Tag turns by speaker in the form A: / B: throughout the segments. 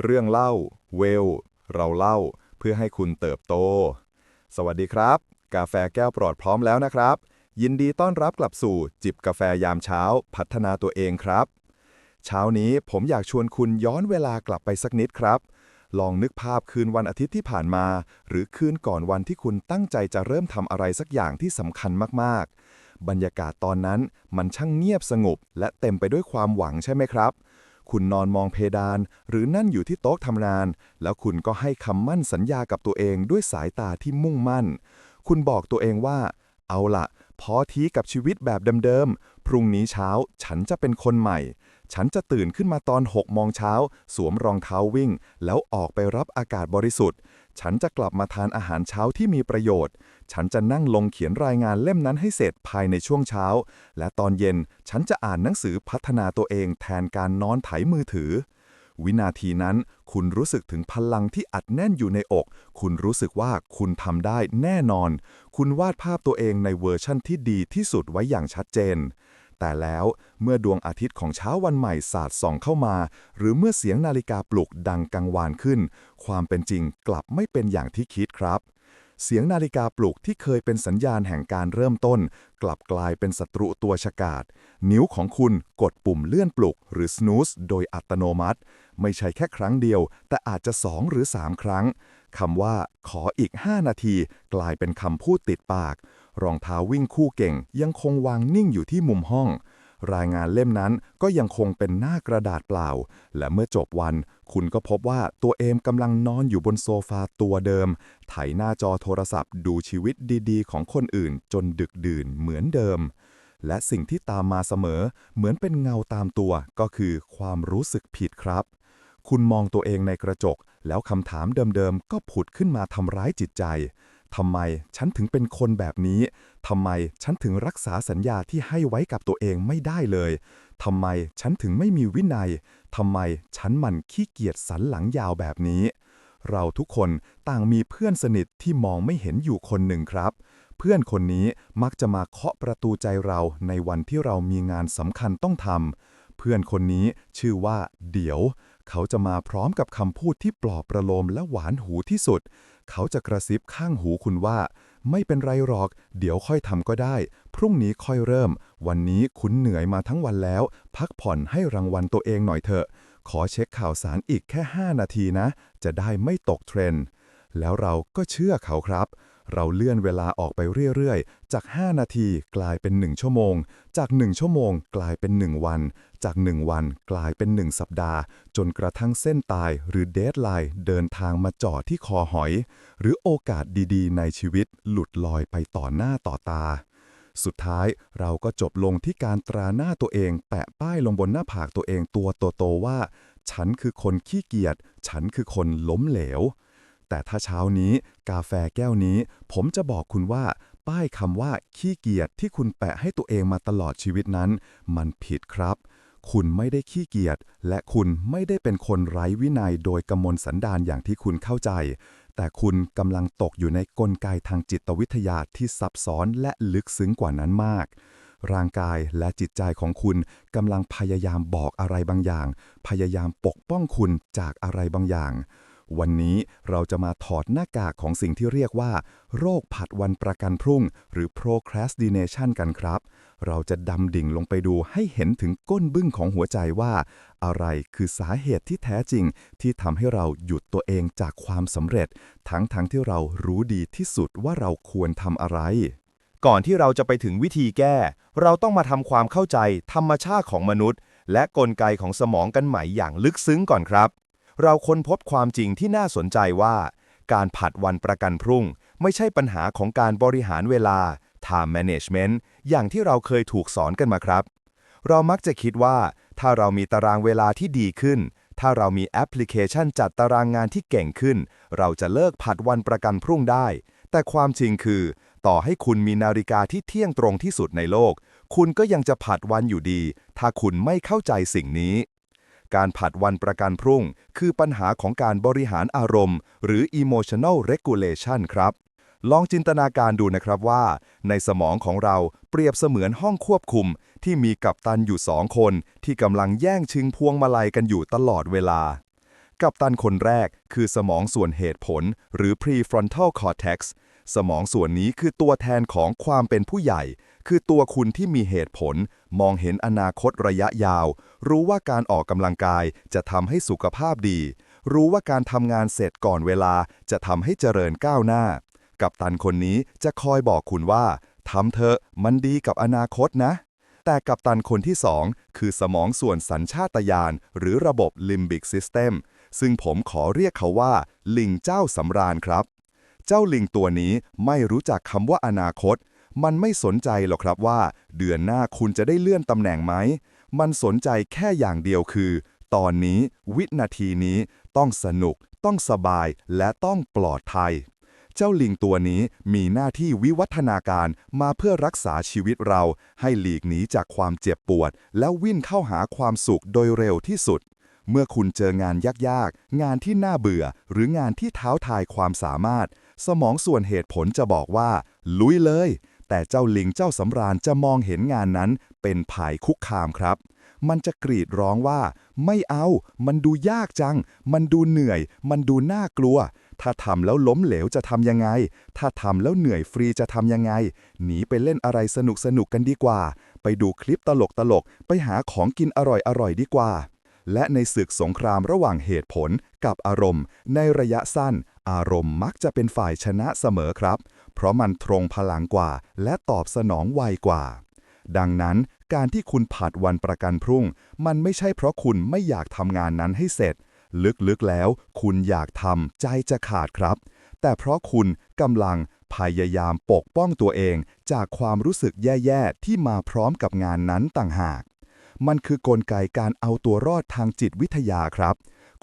A: เรื่องเล่าเวล เราเล่า เพื่อให้คุณเติบโต สวัสดีครับ กาแฟแก้วปลอดพร้อมแล้วนะครับ ยินดีต้อนรับกลับสู่จิบกาแฟยามเช้า พัฒนาตัวเองครับ เช้านี้ผมอยากชวนคุณย้อนเวลากลับไปสักนิดครับ ลองนึกภาพคืนวันอาทิตย์ที่ผ่านมา หรือคืนก่อนวันที่คุณตั้งใจจะเริ่มทำอะไรสักอย่างที่สำคัญมากๆ บรรยากาศตอนนั้นมันช่างเงียบสงบ และเต็มไปด้วยความหวังใช่ไหมครับ คุณนอนมองเพดาน หรือนั่นอยู่ที่โต๊ะทำงาน แล้วคุณก็ให้คำมั่นสัญญากับตัวเองด้วยสายตาที่มุ่งมั่น คุณบอกตัวเองว่า เอาละพอทีกับชีวิตแบบเดิมๆ พรุ่งนี้เช้าฉันจะเป็นคนใหม่ ฉันจะตื่นขึ้นมาตอน6โมงเช้า สวมรองเท้าวิ่ง แล้วออกไปรับอากาศบริสุทธิ์ ฉันจะกลับมาทานอาหารเช้าที่มีประโยชน์ ฉันจะนั่งลงเขียนรายงานเล่มนั้นให้เสร็จภายในช่วงเช้า และตอนเย็นฉันจะอ่านหนังสือพัฒนาตัวเองแทนการนอนไถมือถือ วินาทีนั้น คุณรู้สึกถึงพลังที่อัดแน่นอยู่ในอก คุณรู้สึกว่าคุณทำได้แน่นอน คุณวาดภาพตัวเองในเวอร์ชั่นที่ดีที่สุดไว้อย่างชัดเจน แต่แล้วเมื่อดวงอาทิตย์ของเช้าวันใหม่สาดส่องเข้ามา หรือเมื่อเสียงนาฬิกาปลุกดังกังวานขึ้น ความเป็นจริงกลับไม่เป็นอย่างที่คิดครับ เสียงนาฬิกาปลุกที่เคยเป็นสัญญาณแห่งการเริ่มต้น กลับกลายเป็นศัตรูตัวฉกาจนิ้วของคุณกดปุ่มเลื่อนปลุก หรือ snooze โดยอัตโนมัติ ไม่ใช่แค่ครั้งเดียว แต่อาจจะสองหรือสามครั้งคำว่า ขออีก 5 นาที กลายเป็นคำพูดติดปาก รองเท้าวิ่งคู่เก่งยังคงวางนิ่งอยู่ที่มุมห้อง รายงานเล่มนั้นก็ยังคงเป็นหน้ากระดาษเปล่า และเมื่อจบวัน คุณก็พบว่าตัวเองกำลังนอนอยู่บนโซฟาตัวเดิม ไถหน้าจอโทรศัพท์ ดูชีวิตดีๆ ของคนอื่น จนดึกดื่นเหมือนเดิม และสิ่งที่ตามมาเสมอ เหมือนเป็นเงาตามตัวก็คือความรู้สึกผิดครับ คุณมองตัวเองในกระจก แล้วคำถามเดิมๆก็ผุดขึ้นมาทำร้ายจิตใจ ทำไมฉันถึงเป็นคนแบบนี้ ทำไมฉันถึงรักษาสัญญาที่ให้ไว้กับตัวเองไม่ได้เลย ทำไมฉันถึงไม่มีวินัย ทำไมฉันมันขี้เกียจสันหลังยาวแบบนี้ เราทุกคนต่างมีเพื่อนสนิทที่มองไม่เห็นอยู่คนหนึ่งครับ เพื่อนคนนี้มักจะมาเคาะประตูใจเราในวันที่เรามีงานสำคัญต้องทำ เพื่อนคนนี้ชื่อว่า เดี๋ยว เขาจะมาพร้อมกับคำพูดที่ปลอบประโลมและหวานหูที่สุด เขาจะกระซิบข้างหูคุณว่า ไม่เป็นไรหรอก เดี๋ยวค่อยทำก็ได้ พรุ่งนี้ค่อยเริ่ม วันนี้คุณเหนื่อยมาทั้งวันแล้ว พักผ่อนให้รางวัลตัวเองหน่อยเถอะ ขอเช็คข่าวสารอีกแค่ 5 นาทีนะ จะได้ไม่ตกเทรนด์แล้วเราก็เชื่อเขาครับ เราเลื่อนเวลาออกไปเรื่อยๆ จาก 5 นาทีกลายเป็น 1 ชั่วโมง จาก 1 ชั่วโมงกลายเป็น 1 วัน จาก 1 วันกลายเป็น 1 สัปดาห์ จนกระทั่งเส้นตายหรือเดทไลน์เดินทางมาจ่อที่คอหอย หรือโอกาสดีๆ ในชีวิตหลุดลอยไปต่อหน้าต่อตา สุดท้ายเราก็จบลงที่การตราหน้าตัวเอง แปะป้ายลงบนหน้าผากตัวเองตัวโตๆว่า ฉันคือคนขี้เกียจ ฉันคือคนล้มเหลว แต่ถ้าเช้านี้กาแฟแก้วนี้ ผมจะบอกคุณว่า ป้ายคำว่าขี้เกียจที่คุณแปะให้ตัวเองมาตลอดชีวิตนั้น มันผิดครับ คุณไม่ได้ขี้เกียจและคุณไม่ได้เป็นคนไร้วินัยโดยกำมลสันดานอย่างที่คุณเข้าใจ แต่คุณกำลังตกอยู่ในกลไกทางจิตวิทยาที่ซับซ้อนและลึกซึ้งกว่านั้นมากร่างกายและจิตใจของคุณกำลังพยายามบอกอะไรบางอย่าง พยายามปกป้องคุณจากอะไรบางอย่าง วันนี้เราจะมาถอดหน้ากากของสิ่งที่เรียกว่า โรคผัดวันประกันพรุ่ง หรือ procrastination กันครับ เราจะดำดิ่งลงไปดูให้เห็นถึงก้นบึ้งของหัวใจว่า อะไรคือสาเหตุที่แท้จริง ที่ทำให้เราหยุดตัวเองจากความสำเร็จ ทั้งทั้งที่เรารู้ดีที่สุดว่าเราควรทำอะไร
B: ก่อนที่เราจะไปถึงวิธีแก้ เราต้องมาทำความเข้าใจธรรมชาติของมนุษย์ และกลไกของสมองกันใหม่อย่างลึกซึ้งก่อนครับ เราค้นพบความจริงที่น่าสนใจว่า การผัดวันประกันพรุ่ง ไม่ใช่ปัญหาของการบริหารเวลา time management อย่างที่เราเคยถูกสอนกันมาครับ เรามักจะคิดว่า ถ้าเรามีตารางเวลาที่ดีขึ้น ถ้าเรามีแอปพลิเคชันจัดตารางงานที่เก่งขึ้น เราจะเลิกผัดวันประกันพรุ่งได้ แต่ความจริงคือ ต่อให้คุณมีนาฬิกาที่เที่ยงตรงที่สุดในโลก คุณก็ยังจะผัดวันอยู่ดี ถ้าคุณไม่เข้าใจสิ่งนี้ การผัดวันประกันพรุ่ง คือปัญหาของการบริหารอารมณ์ หรือ emotional regulation ครับ ลองจินตนาการดูนะครับว่า ในสมองของเราเปรียบเสมือนห้องควบคุม ที่มีกัปตันอยู่สองคน ที่กำลังแย่งชิงพวงมาลัยกันอยู่ตลอดเวลา
A: กัปตันคนแรกคือสมองส่วนเหตุผล หรือ prefrontal cortex สมองส่วนนี้คือตัวแทนของความเป็นผู้ใหญ่ คือตัวคุณที่มีเหตุผล มองเห็นอนาคตระยะยาว รู้ว่าการออกกำลังกายจะทำให้สุขภาพดี รู้ว่าการทำงานเสร็จก่อนเวลาจะทำให้เจริญก้าวหน้า กัปตันคนนี้จะคอยบอกคุณว่าทำเถอะมันดีกับอนาคตนะ แต่กัปตันคนที่สองคือสมองส่วนสัญชาตญาณหรือระบบ Limbic System ซึ่งผมขอเรียกเขาว่า ลิงเจ้าสำราญครับ เจ้าลิงตัวนี้ไม่รู้จักคำว่าอนาคต มันไม่สนใจหรอกครับว่า เดือนหน้าคุณจะได้เลื่อนตำแหน่งไหม มันสนใจแค่อย่างเดียวคือ ตอนนี้วินาทีนี้ต้องสนุก ต้องสบายและต้องปลอดภัยเจ้าลิงตัวนี้มีหน้าที่วิวัฒนาการมาเพื่อรักษาชีวิตเรา ให้หลีกหนีจากความเจ็บปวด แล้ววิ่งเข้าหาความสุขโดยเร็วที่สุด เมื่อคุณเจองานยากๆ งานที่น่าเบื่อ หรืองานที่ท้าทายความสามารถ สมองส่วนเหตุผลจะบอกว่า ลุยเลย แต่เจ้าลิงเจ้าสำราญจะมองเห็นงานนั้น เป็นภายคุกคามครับ มันจะกรีดร้องว่า ไม่เอา มันดูยากจัง มันดูเหนื่อย มันดูน่ากลัว ถ้าทำแล้วล้มเหลวจะทำยังไง ถ้าทำแล้วเหนื่อยฟรีจะทำยังไง หนีไปเล่นอะไรสนุกสนุกกันดีกว่า ไปดูคลิปตลกตลกไปหาของกินอร่อยอร่อยดีกว่าและในศึกสงครามระหว่างเหตุผลกับอารมณ์ ในระยะสั้น อารมณ์มักจะเป็นฝ่ายชนะเสมอครับ เพราะมันตรงพลังกว่า และตอบสนองไวกว่า ดังนั้นการที่คุณผัดวันประกันพรุ่ง มันไม่ใช่เพราะคุณไม่อยากทำงานนั้นให้เสร็จ ลึกๆแล้ว คุณอยากทำใจจะขาดครับ แต่เพราะคุณกำลังพยายามปกป้องตัวเอง จากความรู้สึกแย่ๆ ที่มาพร้อมกับงานนั้นต่างหาก มันคือกลไกการเอาตัวรอดทางจิตวิทยาครับ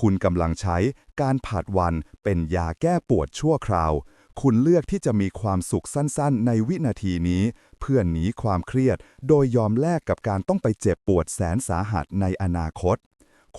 A: คุณกำลังใช้การผัดวันเป็นยาแก้ปวดชั่วคราว คุณเลือกที่จะมีความสุขสั้นๆ ในวินาทีนี้ เพื่อหนีความเครียด โดยยอมแลกกับการต้องไปเจ็บปวดแสนสาหัสในอนาคต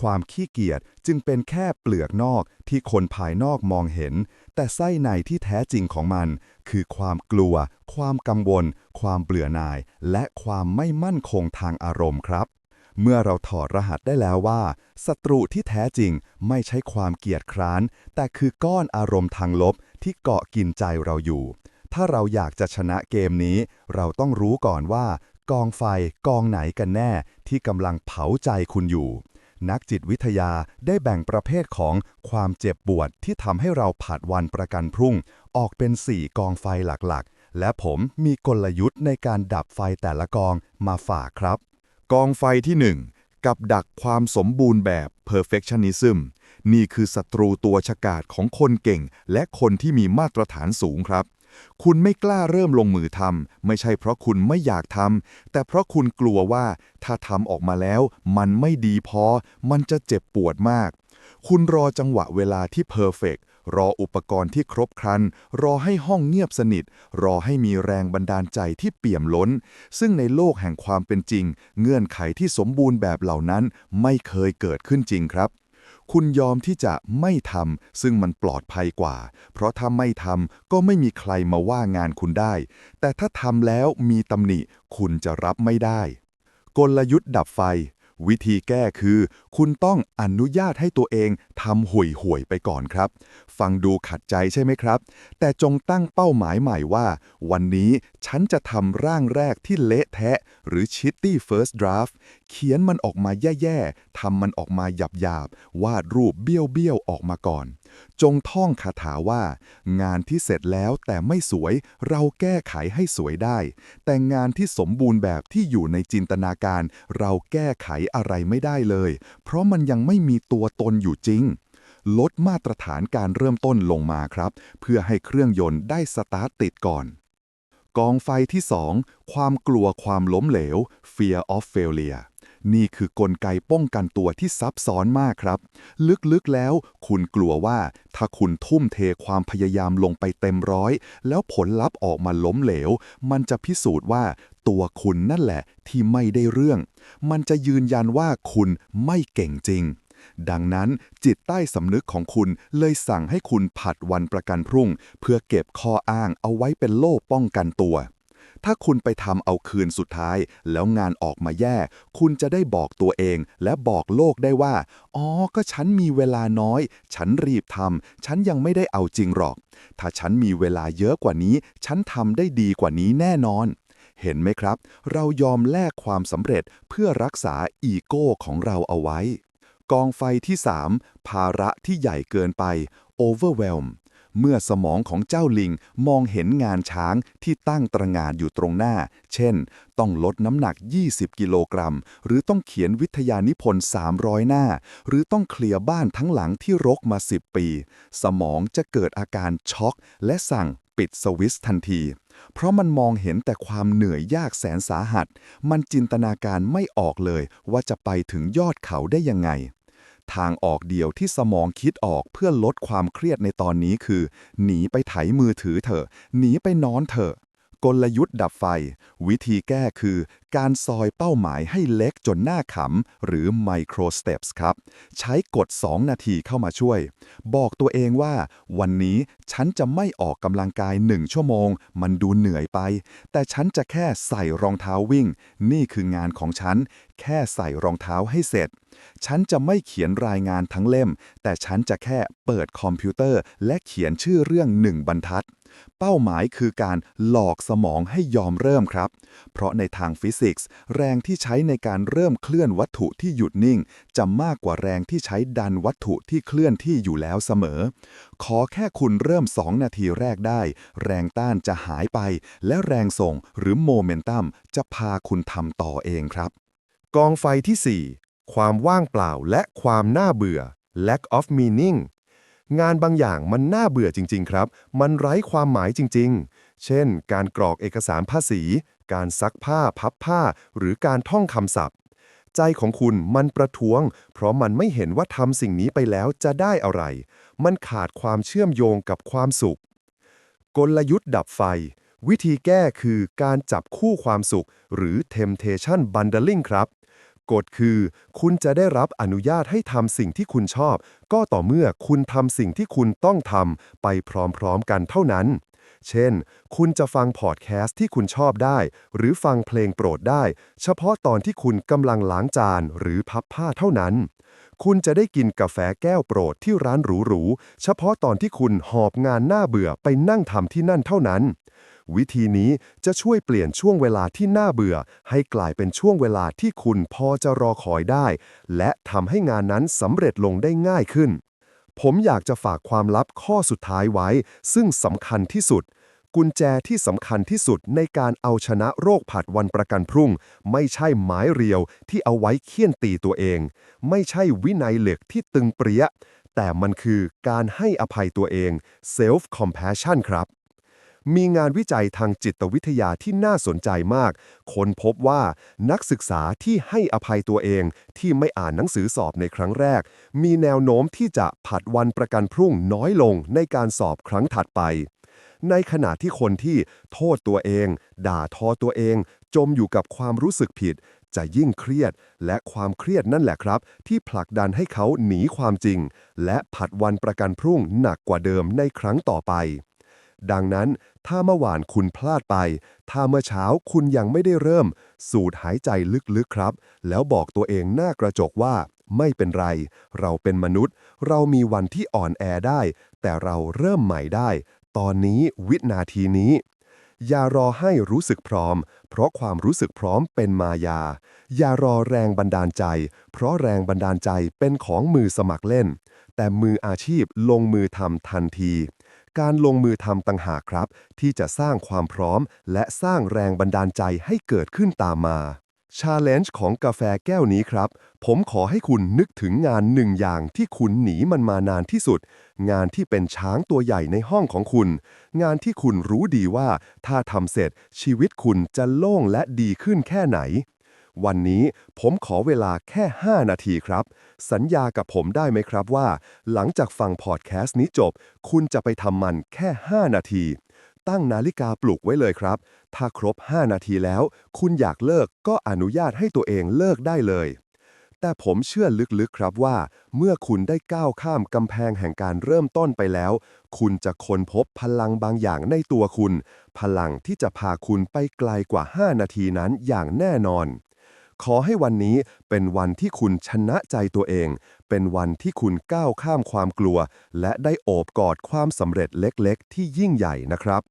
A: ความขี้เกียจจึงเป็นแค่เปลือกนอกที่คนภายนอกมองเห็น แต่ไส้ในที่แท้จริงของมัน คือความกลัว ความกังวล ความเบื่อหน่าย และความไม่มั่นคงทางอารมณ์ครับ เมื่อเราถอดรหัสได้แล้วว่าศัตรูที่แท้จริงไม่ใช่ความเกียจคร้าน แต่คือก้อนอารมณ์ทางลบที่เกาะกินใจเราอยู่ ถ้าเราอยากจะชนะเกมนี้ เราต้องรู้ก่อนว่า กองไฟกองไหนกันแน่ ที่กำลังเผาใจคุณอยู่ นักจิตวิทยาได้แบ่งประเภทของความเจ็บปวดที่ทำให้เราผัดวันประกันพรุ่ง ออกเป็น 4 กองไฟหลักๆและผมมีกลยุทธ์ในการดับไฟแต่ละกองมาฝากครับ
C: กองไฟที่ 1 กับดักความสมบูรณ์แบบ perfectionism นี่คือศัตรูตัวฉกาจของคนเก่ง และคนที่มีมาตรฐานสูงครับ คุณไม่กล้าเริ่มลงมือทำไม่ใช่เพราะคุณไม่อยากทำแต่เพราะคุณกลัวว่าถ้าทำออกมาแล้ว มันไม่ดีพอ มันจะเจ็บปวดมาก คุณรอจังหวะเวลาที่เพอร์เฟก รออุปกรณ์ที่ครบครัน รอให้ห้องเงียบสนิท รอให้มีแรงบันดาลใจที่เปี่ยมล้น ซึ่งในโลกแห่งความเป็นจริง เงื่อนไขที่สมบูรณ์แบบเหล่านั้นไม่เคยเกิดขึ้นจริงครับคุณยอมที่จะไม่ทำซึ่งมันปลอดภัยกว่า เพราะถ้าไม่ทำก็ไม่มีใครมาว่างานคุณได้ แต่ถ้าทำแล้วมีตำหนิ คุณจะรับไม่ได้ กลยุทธ์ดับไฟ วิธีแก้คือ คุณต้องอนุญาตให้ตัวเองทำห่วยห่วยๆไปก่อนครับ ฟังดูขัดใจใช่ไหมครับ แต่จงตั้งเป้าหมายใหม่ว่า วันนี้ฉันจะทำร่างแรกที่เละแทะ หรือ shitty first draft เขียนมันออกมาแย่ๆทำมันออกมาหยาบๆ วาดรูปเบี้ยวๆ ออกมาก่อน จงท่องคาถาว่า งานที่เสร็จแล้วแต่ไม่สวยเราแก้ไขให้สวยได้ แต่งานที่สมบูรณ์แบบที่อยู่ในจินตนาการ เราแก้ไขอะไรไม่ได้เลยเพราะมันยังไม่มีตัวตนอยู่จริง ลดมาตรฐานการเริ่มต้นลงมาครับ เพื่อให้เครื่องยนต์ได้สตาร์ทติดก่อน กองไฟที่ 2 ความกลัวความล้มเหลว fear of failure นี่คือกลไกป้องกันตัวที่ซับซ้อนมากครับ ลึกๆแล้ว คุณกลัวว่าถ้าคุณทุ่มเทความพยายามลงไปเต็มร้อย แล้วผลลัพธ์ออกมาล้มเหลว มันจะพิสูจน์ว่าตัวคุณนั่นแหละที่ไม่ได้เรื่อง มันจะยืนยันว่าคุณไม่เก่งจริงดังนั้นจิตใต้สำนึกของคุณเลยสั่งให้คุณผัดวันประกันพรุ่ง เพื่อเก็บข้ออ้างเอาไว้เป็นโล่ป้องกันตัว
A: ถ้าคุณไปทำเอาคืนสุดท้าย แล้วงานออกมาแย่ คุณจะได้บอกตัวเอง และบอกโลกได้ว่า อ๋อ ก็ฉันมีเวลาน้อย ฉันรีบทำฉันยังไม่ได้เอาจริงหรอก ถ้าฉันมีเวลาเยอะกว่านี้ ฉันทำได้ดีกว่านี้แน่นอน เห็นไหมครับ เรายอมแลกความสำเร็จเพื่อรักษาอีโก้ของเราเอาไว้ กองไฟที่ 3 ภาระที่ใหญ่เกินไป overwhelm เมื่อสมองของเจ้าลิงมองเห็นงานช้างที่ตั้งตระงานอยู่ตรงหน้า เช่น ต้องลดน้ำหนัก 20 กิโลกรัม หรือต้องเขียนวิทยานิพนธ์ 300 หน้า หรือต้องเคลียร์บ้านทั้งหลังที่รกมา 10 ปี สมองจะเกิดอาการช็อก และสั่งปิดสวิตช์ทันที เพราะมันมองเห็นแต่ความเหนื่อยยากแสนสาหัส มันจินตนาการไม่ออกเลยว่าจะไปถึงยอดเขาได้ยังไง ทางออกเดียวที่สมองคิดออกเพื่อลดความเครียดในตอนนี้คือ หนีไปไถมือถือเถอะ หนีไปนอนเถอะ กลยุทธ์ดับไฟ วิธีแก้คือการซอยเป้าหมายให้เล็กจนหน้าขำ หรือ micro steps ครับ ใช้กด 2 นาทีเข้ามาช่วย บอกตัวเองว่า วันนี้ฉันจะไม่ออกกำลังกาย 1 ชั่วโมง มันดูเหนื่อยไป แต่ฉันจะแค่ใส่รองเท้าวิ่ง นี่คืองานของฉัน แค่ใส่รองเท้าให้เสร็จ ฉันจะไม่เขียนรายงานทั้งเล่ม แต่ฉันจะแค่เปิดคอมพิวเตอร์ และเขียนชื่อเรื่องหนึ่งบรรทัด เป้าหมายคือการหลอกสมองให้ยอมเริ่มครับ เพราะในทางฟิสิกส์ แรงที่ใช้ในการเริ่มเคลื่อนวัตถุที่หยุดนิ่ง จะมากกว่าแรงที่ใช้ดันวัตถุที่เคลื่อนที่อยู่แล้วเสมอ ขอแค่คุณเริ่ม 2 นาทีแรกได้ แรงต้านจะหายไป และแรงส่งหรือโมเมนตัมจะพาคุณทำต่อเองครับ
B: กองไฟที่ 4 ความว่างเปล่าและความน่าเบื่อ lack of meaning งานบางอย่างมันน่าเบื่อจริง ๆ ครับ มันไร้ความหมายจริง ๆ เช่น การกรอกเอกสารภาษี การซักผ้าพับผ้า หรือการท่องคำศัพท์ ใจของคุณมันประท้วง เพราะมันไม่เห็นว่าทำสิ่งนี้ไปแล้วจะได้อะไร มันขาดความเชื่อมโยงกับความสุข กลยุทธ์ดับไฟ วิธีแก้คือการจับคู่ความสุข หรือ temptation bundling ครับ กฎคือ คุณจะได้รับอนุญาตให้ทำสิ่งที่คุณชอบ ก็ต่อเมื่อคุณทำสิ่งที่คุณต้องทำไปพร้อมๆกันเท่านั้น เช่น คุณจะฟังพอดแคสต์ที่คุณชอบได้ หรือฟังเพลงโปรดได้ เฉพาะตอนที่คุณกำลังล้างจานหรือพับผ้าเท่านั้น คุณจะได้กินกาแฟแก้วโปรดที่ร้านหรูๆ เฉพาะตอนที่คุณหอบงานหน้าเบื่อไปนั่งทำที่นั่นเท่านั้น วิธีนี้จะช่วยเปลี่ยนช่วงเวลาที่น่าเบื่อ ให้กลายเป็นช่วงเวลาที่คุณพอจะรอคอยได้ และทำให้งานนั้นสำเร็จลงได้ง่ายขึ้น ผมอยากจะฝากความลับข้อสุดท้ายไว้ ซึ่งสำคัญที่สุด กุญแจที่สำคัญที่สุดในการเอาชนะโรคผัดวันประกันพรุ่ง ไม่ใช่ไม้เรียวที่เอาไว้เคี่ยนตีตัวเอง ไม่ใช่วินัยเหล็กที่ตึงเปรี้ยแต่มันคือการให้อภัยตัวเอง self compassion ครับ มีงานวิจัยทางจิตวิทยาที่น่าสนใจมาก ค้นพบว่านักศึกษาที่ให้อภัยตัวเองที่ไม่อ่านหนังสือสอบในครั้งแรก มีแนวโน้มที่จะผัดวันประกันพรุ่งน้อยลงในการสอบครั้งถัดไป ในขณะที่คนที่โทษตัวเอง ด่าทอตัวเอง จมอยู่กับความรู้สึกผิด จะยิ่งเครียด และความเครียดนั่นแหละครับ ที่ผลักดันให้เขาหนีความจริง และผัดวันประกันพรุ่งหนักกว่าเดิมในครั้งต่อไป ดังนั้นถ้าเมื่อวานคุณพลาดไป ถ้าเมื่อเช้าคุณยังไม่ได้เริ่ม สูดหายใจลึกๆครับ แล้วบอกตัวเองหน้ากระจกว่า ไม่เป็นไร เราเป็นมนุษย์ เรามีวันที่อ่อนแอได้ แต่เราเริ่มใหม่ได้ ตอนนี้วินาทีนี้ อย่ารอให้รู้สึกพร้อม เพราะความรู้สึกพร้อมเป็นมายา อย่ารอแรงบันดาลใจ เพราะแรงบันดาลใจเป็นของมือสมัครเล่น แต่มืออาชีพลงมือทำทันที การลงมือทำต่างหากครับ ที่จะสร้างความพร้อม และสร้างแรงบันดาลใจให้เกิดขึ้นตามมาชาเลนจ์ของกาแฟแก้วนี้ครับ ผมขอให้คุณนึกถึงงานหนึ่งอย่างที่คุณหนีมันมานานที่สุด งานที่เป็นช้างตัวใหญ่ในห้องของคุณ งานที่คุณรู้ดีว่า ถ้าทำเสร็จชีวิตคุณจะโล่งและดีขึ้นแค่ไหน วันนี้ผมขอเวลาแค่ 5 นาทีครับ สัญญากับผมได้ไหมครับว่า หลังจากฟังพอดแคสต์นี้จบ คุณจะไปทำมันแค่ 5 นาที ตั้งนาฬิกาปลุกไว้เลยครับ ถ้าครบ 5 นาทีแล้ว คุณอยากเลิกก็อนุญาตให้ตัวเองเลิกได้เลยแต่ผมเชื่อลึกๆครับว่า เมื่อคุณได้ก้าวข้ามกำแพงแห่งการเริ่มต้นไปแล้ว คุณจะค้นพบพลังบางอย่างในตัวคุณ พลังที่จะพาคุณไปไกลกว่า 5 นาทีนั้นอย่างแน่นอน ขอให้วันนี้เป็นวันที่คุณชนะใจตัวเอง เป็นวันที่คุณก้าวข้ามความกลัว และได้โอบกอดความสำเร็จเล็กๆ ที่ยิ่งใหญ่นะครับ